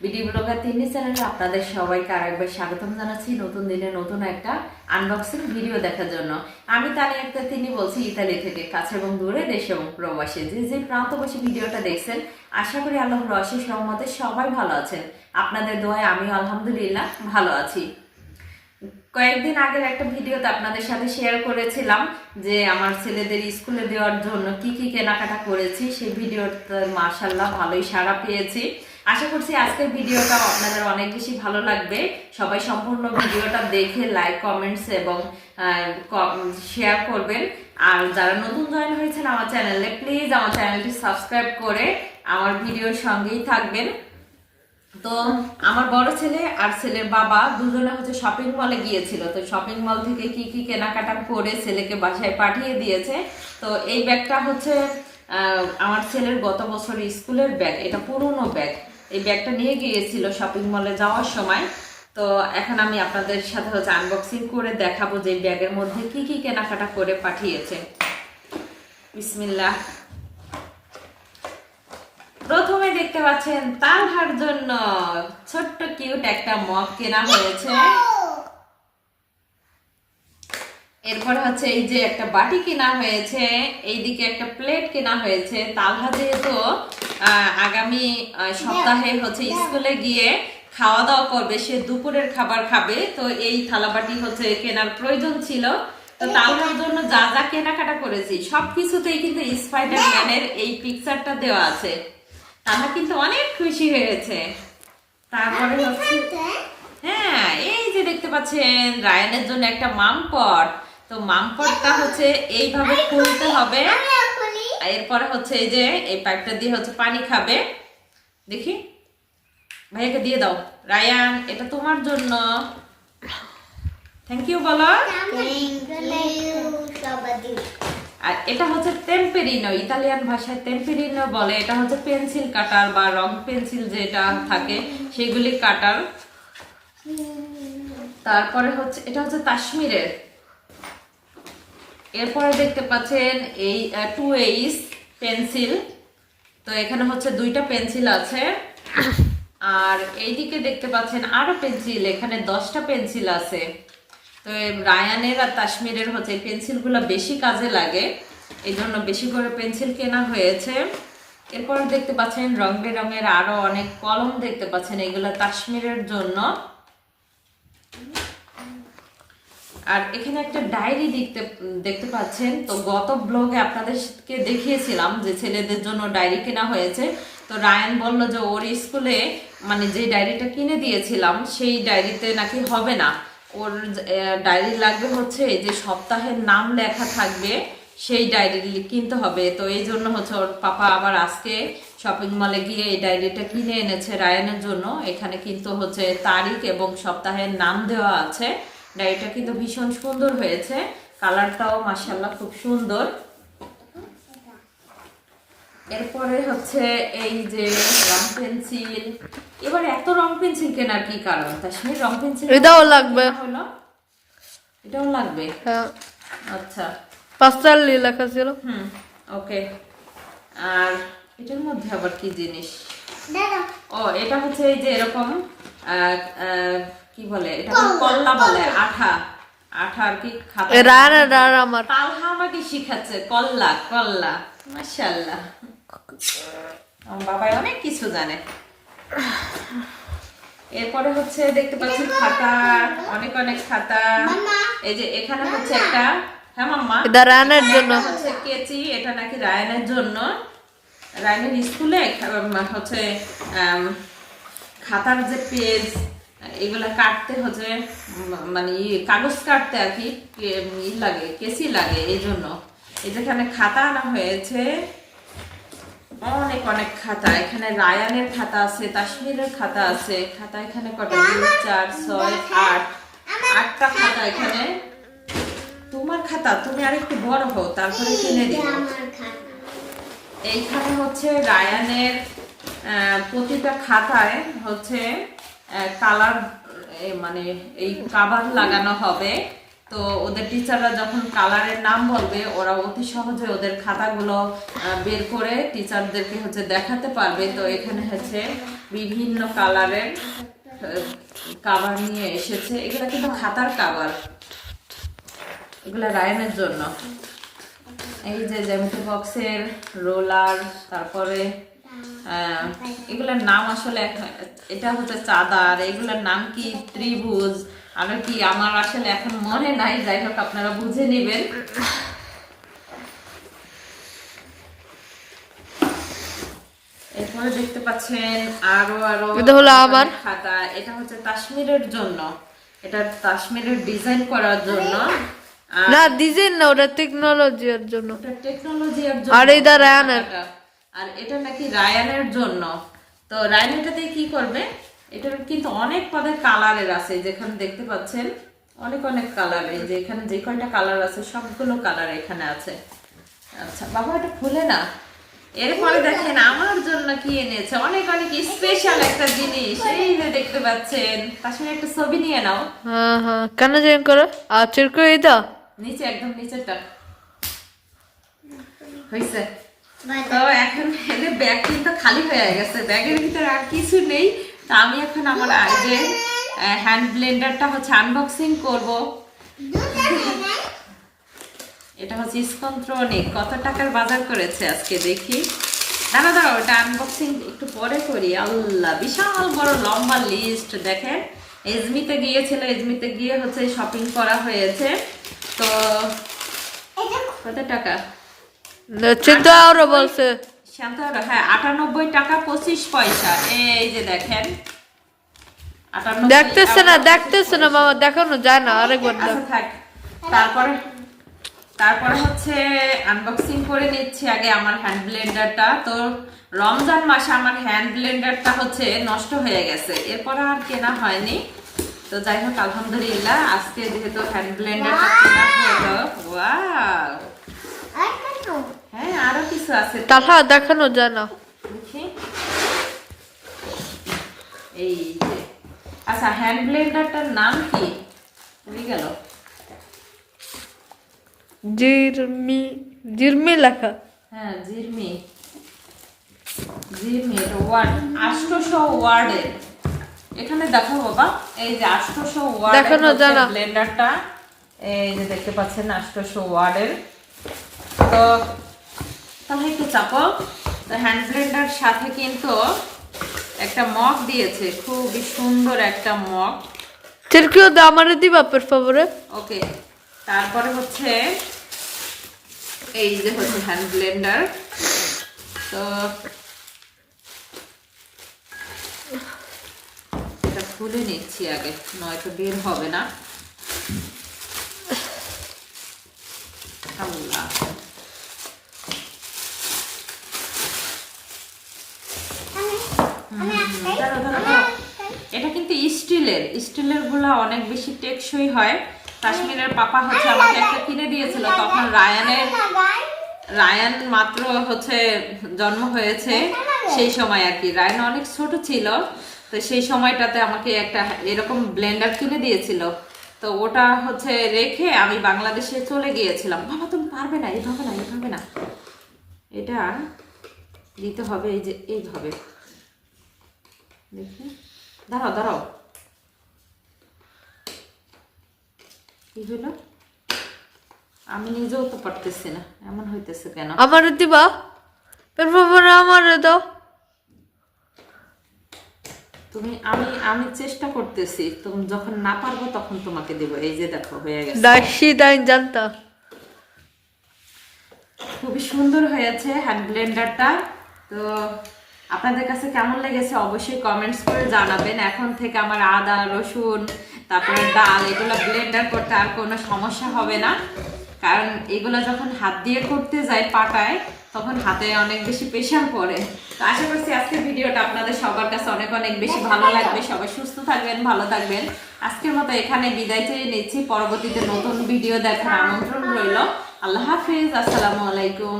BD blogger Tinni চ্যানেলে আপনাদের সবাইকে আরেকবার স্বাগতম জানাচ্ছি নতুন দিনে নতুন একটা আনবক্সিং ভিডিও দেখার জন্য। আমি তানি একটা তিনি বলছি, ইতালি থেকে কাছে এবং দূরে দেশ এবং প্রবাসী। যে যে প্রান্তবাসী ভিডিওটা দেখছেন, আশা করি আল্লাহ রশেষ রহমতে সবাই ভালো আছেন। আপনাদের দোয়ায় আমি আলহামদুলিল্লাহ ভালো আছি। কয়েকদিন আগের একটা ভিডিওতে আপনাদের সাথে শেয়ার করেছিলাম যে আমার ছেলেদের স্কুলে দেওয়ার জন্য কি কি কেনাকাটা করেছি। সেই ভিডিওটা মার্শাল্লাহ ভালোই সাড়া পেয়েছি। আশা করছি আজকের ভিডিওটাও আপনাদের অনেক বেশি ভালো লাগবে। সবাই সম্পূর্ণ ভিডিওটা দেখে লাইক কমেন্টস এবং শেয়ার করবেন। আর যারা নতুন জয়েন হয়েছেন আমার চ্যানেলে প্লিজ আমার চ্যানেলটি সাবস্ক্রাইব করে আমার ভিডিওর সঙ্গেই থাকবেন। তো আমার বড় ছেলে আর ছেলের বাবা দুজনে হচ্ছে শপিং মলে গিয়েছিল। তো শপিং মল থেকে কি কি কেনাকাটা করে ছেলেকে বাসায় পাঠিয়ে দিয়েছে। তো এই ব্যাগটা হচ্ছে আমার ছেলের গত বছর স্কুলের ব্যাগ। এটা পুরনো ব্যাগ। এই ব্যাগটা নিয়ে গিয়েছিল শপিং মলে যাওয়ার সময়। তো এখন আমি আপনাদের সাথে হচ্ছে আনবক্সিং করে দেখাবো যে ব্যাগের মধ্যে কি কি কেনাকাটা করে পাঠিয়েছে। বিসমিল্লাহ। প্রথমে দেখতে পাচ্ছেন তালহার জন্য ছোট্ট কিউট একটা মগ কেনা হয়েছে। এরপর হচ্ছে এই যে একটা বাটি কেনা হয়েছে, এইদিকে একটা প্লেট কেনা হয়েছে। তালহা যেহেতু আগামী সপ্তাহে হচ্ছে স্কুলে গিয়ে খাওয়া দাওয়া করবে সে দুপুরের খাবার খাবে। তো এই থালাবাটি হচ্ছে কেনার প্রয়োজন ছিল। তো তালহার জন্য যা যা কেনাকাটা করেছি সবকিছুতেই কিন্তু স্পাইডার ম্যানের এই পিকচারটা দেওয়া আছে। তারা কিন্তু অনেক খুশি হয়েছে। তারপরে হচ্ছে হ্যাঁ এই যে দেখতে পাচ্ছেন রায়ানের জন্য একটা মামপট। তো মামপটটা হচ্ছে এইভাবে খুলতে হবে। এরপরে হচ্ছে এই যে এই পাইপটা দিয়ে হচ্ছে পানি খাবে। দেখি। ভাইয়াকে দিয়ে দাও। রায়ান, এটা তোমার জন্য। থ্যাংক ইউ বলো। আর এটা হচ্ছে টেম্পেরিনো ইতালিয়ান ভাষায় টেম্পেরিনো বলে। এটা হচ্ছে পেন্সিল কাটার বা রং পেন্সিল যেটা থাকে, সেগুলি কাটার। তারপরে হচ্ছে, এটা হচ্ছে কাশ্মীরের। এরপরে দেখতে পাচ্ছেন এই টু এইস পেন্সিল তো এখানে হচ্ছে দুইটা পেন্সিল আছে। আর এইদিকে দেখতে পাচ্ছেন আরও পেন্সিল এখানে দশটা পেন্সিল আছে। তো রায়ানের আর কাশ্মীরের হচ্ছে পেন্সিলগুলো বেশি কাজে লাগে। এই জন্য বেশি করে পেন্সিল কেনা হয়েছে। এরপর দেখতে পাচ্ছেন রং বেরঙের আরও অনেক কলম দেখতে পাচ্ছেন। এগুলো কাশ্মীরের জন্য। আর এখানে একটা ডায়েরি দেখতে দেখতে পাচ্ছেন। তো গত ব্লগে আপনাদেরকে দেখিয়েছিলাম যে ছেলেদের জন্য ডায়েরি কেনা হয়েছে। তো রায়ান বলল যে ওর স্কুলে মানে যে ডায়েরিটা কিনে দিয়েছিলাম, সেই ডায়েরিতে নাকি হবে না। ওর ডায়েরি লাগবে হচ্ছে যে সপ্তাহের নাম লেখা থাকবে, সেই ডায়েরি কিনতে হবে। তো এই জন্য হচ্ছে ওর পাপা আবার আজকে শপিং মলে গিয়ে এই ডায়েরিটা কিনে এনেছে রায়ানের জন্য। এখানে কিন্তু হচ্ছে তারিখ এবং সপ্তাহের নাম দেওয়া আছে। ডায়েরিটা কিন্তু ভীষণ সুন্দর হয়েছে। কালারটাও মাসাল্লাহ খুব সুন্দর। এরপরে হচ্ছে এই যে রং পেন্সিল। এবার এত রং পেন্সিল কেনার কি কারণ? কাশ্মীর রং পেন্সিল এটাও লাগবে। হলো? এটাও লাগবে? হ্যাঁ। আচ্ছা। পাঁচটালি লেখা ছিল। হুম ওকে। আর এটার মধ্যে আবার কি জিনিস? ও এটা হচ্ছে এই যে এরকম কি বলে এটা কল্লা। বলে আঠা। আঠা আর কি খাতা রান আর আমার। তালহা আমাকে শিখাচ্ছে কল্লা কল্লা। মাশাআল্লাহ। আমার বাবাই অনেক কিছু জানে। এরপরে হচ্ছে দেখতে পাচ্ছি খাতা অনেক অনেক খাতা। এই যে এখানে হচ্ছে একটা হ্যাঁ মাম্মা? এটা রানের জন্য। হচ্ছে কেচি এটা নাকি রায়নের জন্য। রায়নের স্কুলে হচ্ছে খাতার যে পেজ এগুলা কাটতে হচ্ছে মানে কাগজ কাটতে আর কি লাগে, কেসি লাগে এই জন্য যেখানে খাতা আনা হয়েছে, অনেক অনেক খাতা। এখানে রায়ানের খাতা আছে কাশ্মীরের খাতা আছে, খাতা এখানে কটা? দুই, চার, ছয়, আট, আটটা খাতা এখানে। তোমার খাতা? তুমি আর একটু বড় হও, তারপরে কিনে দিব এইখানে হচ্ছে রায়ানের প্রতিটা খাতায় হচ্ছে কালার মানে এই কাভার লাগানো হবে। তো ওদের টিচাররা যখন কালারের নাম বলবে, ওরা অতি সহজে ওদের খাতাগুলো বের করে টিচারদেরকে হচ্ছে দেখাতে পারবে। তো এখানে হচ্ছে বিভিন্ন কালারের কাভার নিয়ে এসেছে। এগুলো কিন্তু খাতার কাভার এগুলো রায়নের জন্য। এই যে জ্যামিতি বক্সের রোলার তারপরে এগুলোর নাম আসলে এটা হচ্ছে চাঁদার এগুলোর নাম কি ত্রিভুজ? আর কি আমার আসলে এখন মনে নাই যাই হোক আপনারা বুঝে নেবেন। এরপরে দেখতে পাচ্ছেন আরও আরও এটা হলো আমার। খাতা। এটা হচ্ছে কাশ্মীরের জন্য। এটা কাশ্মীরের ডিজাইন করার জন্য। না ডিজাইন না ওটা টেকনোলজির জন্য। ওটা টেকনোলজির জন্য। আর এইটা রায়ানের। আর এটা নাকি রায়ানের জন্য। তো রায়ানেরটাতে কি করবে? এটার কিন্তু অনেক পদের কালারের আছে যেখানে দেখতে পাচ্ছেন অনেক অনেক কালার। এই যে এখানে যে কয়টা কালার আছে সবগুলো কালার এখানে আছে। আচ্ছা বাবা এটা খুলে না। এরপরে দেখেন আমার জন্য কি এনেছে? অনেক অনেক স্পেশাল একটা জিনিস। এই যে দেখতে পাচ্ছেন তার সঙ্গে একটা ছবি নিয়ে নাও। হ্যাঁ হ্যাঁ কেন জয়েন করে? আর চিরকো এটা নিচে একদম নিচেরটা। হয়েছে তো এখন এদের ব্যাগ কিন্তু খালি হয়ে গেছে। ব্যাগের ভিতরে আর কিছু নেই। তা আমি এখন আমার যে হ্যান্ড ব্লেন্ডারটা হচ্ছে আনবক্সিং করব। এটা হচ্ছে কত টাকার বাজার করেছে আজকে দেখি। দাঁড়া দাঁড়া ওটা আনবক্সিং একটু পরে করি। আল্লাহ বিশাল বড় লম্বা লিস্ট দেখেন। এজমিতে গিয়েছিল এজমিতে গিয়ে হচ্ছে শপিং করা হয়েছে। তো কত টাকা? চিন্তা আরও বলছে। হ্যাঁ আটানব্বই টাকা পঁচিশ পয়সা। এই যে দেখেন দেখতেছে না দেখতেছে না মামা দেখানো যায় না আরেকবার আচ্ছা তারপরে তারপরে হচ্ছে আনবক্সিং করে নিচ্ছি আগে আমার হ্যান্ড ব্লেন্ডারটা তো রমজান মাসে আমার হ্যান্ড ব্লেন্ডারটা হচ্ছে নষ্ট হয়ে গেছে। এরপর আর কেনা হয়নি। তো যাই হোক আলহামদুলিল্লাহ আজকে যেহেতু হ্যান্ড ব্লেন্ডারটা কেনা হলো ওয়াও হ্যাঁ আরও কিছু আছে তাহা দেখানো যায় না। এই যে আচ্ছা হ্যান্ড ব্লেন্ডারটার নাম কি? ভুলে গেল। জিরমি জিরমি লেখা। হ্যাঁ জিরমি। জিরমি এটা ওয়ার্ড আষ্টশো ওয়ার্ডের এখানে দেখো বাবা এই যে আষ্টশো ওয়ার্ড দেখানো যায় না। ব্লেন্ডারটা এই যে দেখতে পাচ্ছেন আষ্টশো ওয়ার্ডের তো তাহলে একটু চাপো। তো হ্যান্ড ব্লেন্ডার সাথে কিন্তু একটা মগ দিয়েছে খুবই সুন্দর একটা মগ। চিরকিও দা আমারে দিবা পর ফাভরে ওকে তারপরে হচ্ছে এই যে হচ্ছে হ্যান্ড ব্লেন্ডার তো এটা খুলে নিচ্ছি আগে নয়তো বের হবে না। আল্লাহ দাঁড়াও, দাঁড়াও, দাঁড়াও। এটা কিন্তু স্টিলের স্টিলেরগুলা অনেক বেশি টেকসই হয়। কাশ্মীরের পাপা হচ্ছে আমাকে একটা কিনে দিয়েছিল তখন রায়ানের রায়ান মাত্র হচ্ছে জন্ম হয়েছে সেই সময় আর কি। রায়ান অনেক ছোট ছিল তো সেই সময়টাতে আমাকে একটা এরকম ব্লেন্ডার কিনে দিয়েছিল। তো ওটা হচ্ছে রেখে আমি বাংলাদেশে চলে গিয়েছিলাম। বাবা তুমি পারবে না এইভাবে না এইভাবে না। এটা দিতে হবে এই যে এইভাবে। দেখি। দাঁড়াও দাঁড়াও। কি হলো? আমি নিজেও তো পারতেছি না। এমন হইতেছে কেন? আমারে দিবা? পর ফাভরে আমারে দাও। তুমি আমি আমি চেষ্টা করতেছি। তুমি যখন না পারব তখন তোমাকে দেবো। এই যে দেখো হয়ে গেছে। দাসি দাইন জানতা খুবই সুন্দর হয়েছে হ্যান্ড ব্লেন্ডারটা তো আপনাদের কাছে কেমন লেগেছে অবশ্যই কমেন্টস করে জানাবেন। এখন থেকে আমার আদা রসুন তারপরে ডাল, এগুলো ব্লেন্ডার করতে আর কোনো সমস্যা হবে না। কারণ এগুলো যখন হাত দিয়ে করতে যায় পাটায়, তখন হাতে অনেক বেশি প্রেশার পড়ে। তো আশা করছি আজকের ভিডিওটা আপনাদের সবার কাছে অনেক অনেক বেশি ভালো লাগবে। সবাই সুস্থ থাকবেন, ভালো থাকবেন। আজকের মতো এখানে বিদায় চেয়ে নিচ্ছি। পরবর্তীতে নতুন ভিডিও দেখার আমন্ত্রণ রইল। আল্লাহ হাফিজ, আসসালামু আলাইকুম।